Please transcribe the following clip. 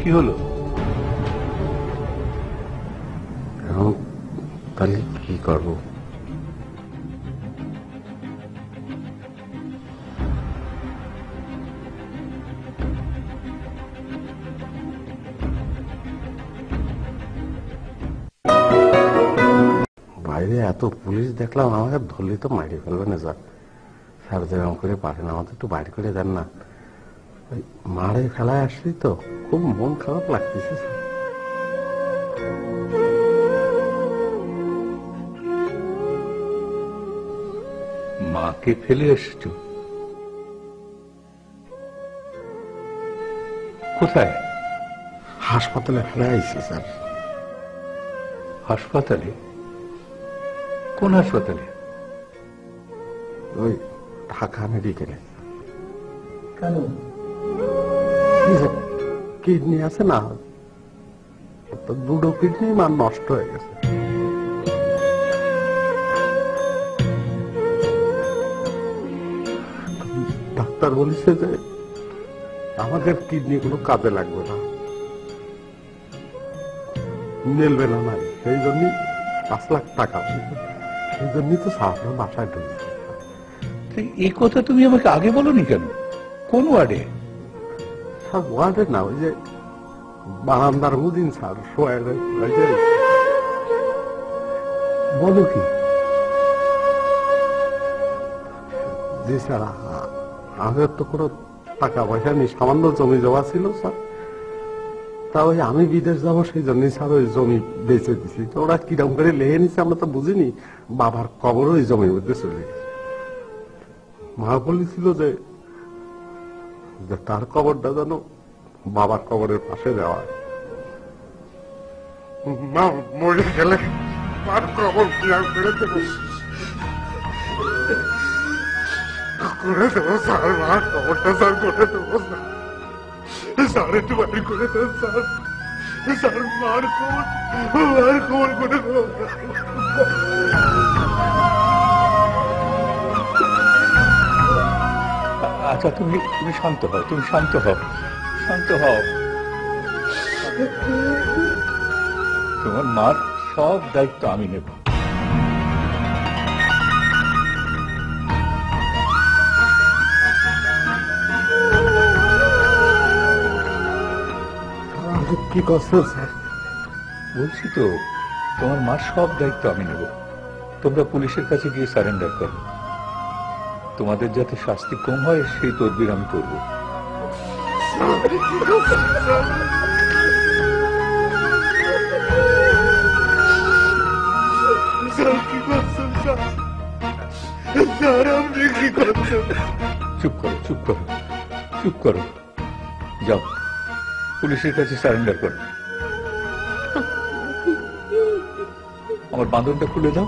কি হলো? তাহলে কি করব? বাইরে এত পুলিশ দেখলাম, আমাকে ধরলে তো মারিয়ে ফেলবে না, স্যার। স্যার যেরকম করে পারেন আমাদের একটু বাইরে করে দেন না। মারে ফেলায় আসছি তো? খুব মন খারাপ লাগতেছে মাকে ফেলে এসেছ? কোথায়? হাসপাতালে ফেলে আইছি স্যার। হাসপাতালে? কোন হাসপাতালে? ওই ঢাকা মেডিকেলে। কেন? কিডনি আছে না তো দুটো কিডনি মান নষ্ট হয়ে গেছে। ডাক্তার বলেছে যে আমাদের কিডনি গুলো কাজে লাগবে না। মেলবে না নাই, সেই জন্যই পাঁচ লাখ টাকা সেই জন্যই তো সাহায্য বাসায় ঢুকছে। এই কথা তুমি আমাকে আগে বলনি কেন? কোন ওয়ার্ডে? জি স্যার আমাদের তো কোনো টাকা পয়সা নেই, সামান্য জমি জমা ছিল, স্যার। তা ওই আমি বিদেশ যাব সেই জন্যই স্যার, ওই জমি বেচে দিছি। তো ওরা কিরম করে লেগে নিছে আমরা তো বুঝিনি। বাবার কবর ওই জমির মধ্যে চলে গেছে। মা বলেছিল যে যে তার কবরটা যেন বাবার কবরের পাশে দেওয়া মা মরে গেলে তার কবর করে দেবো। করে দেবো স্যার, মা খবরটা স্যার করে দেবো, স্যার। একটু বাড়ি করে দেন, স্যার। স্যার, মার খবর মার খবর করে দেবো আচ্ছা তুমি তুমি শান্ত হও তুমি শান্ত হও শান্ত হও। তোমার মার সব দায়িত্ব আমি নেব। কি করছেন স্যার। বলছি তো তোমার মার সব দায়িত্ব আমি নেব। তোমরা পুলিশের কাছে গিয়ে সারেন্ডার করো। তোমাদের যাতে শাস্তি কম হয়, সেই তদবির আমি করব। চুপ করো চুপ করো চুপ করো। যাও, পুলিশের কাছে সারেন্ডার করো। আমার বাঁধনটা খুলে দাও।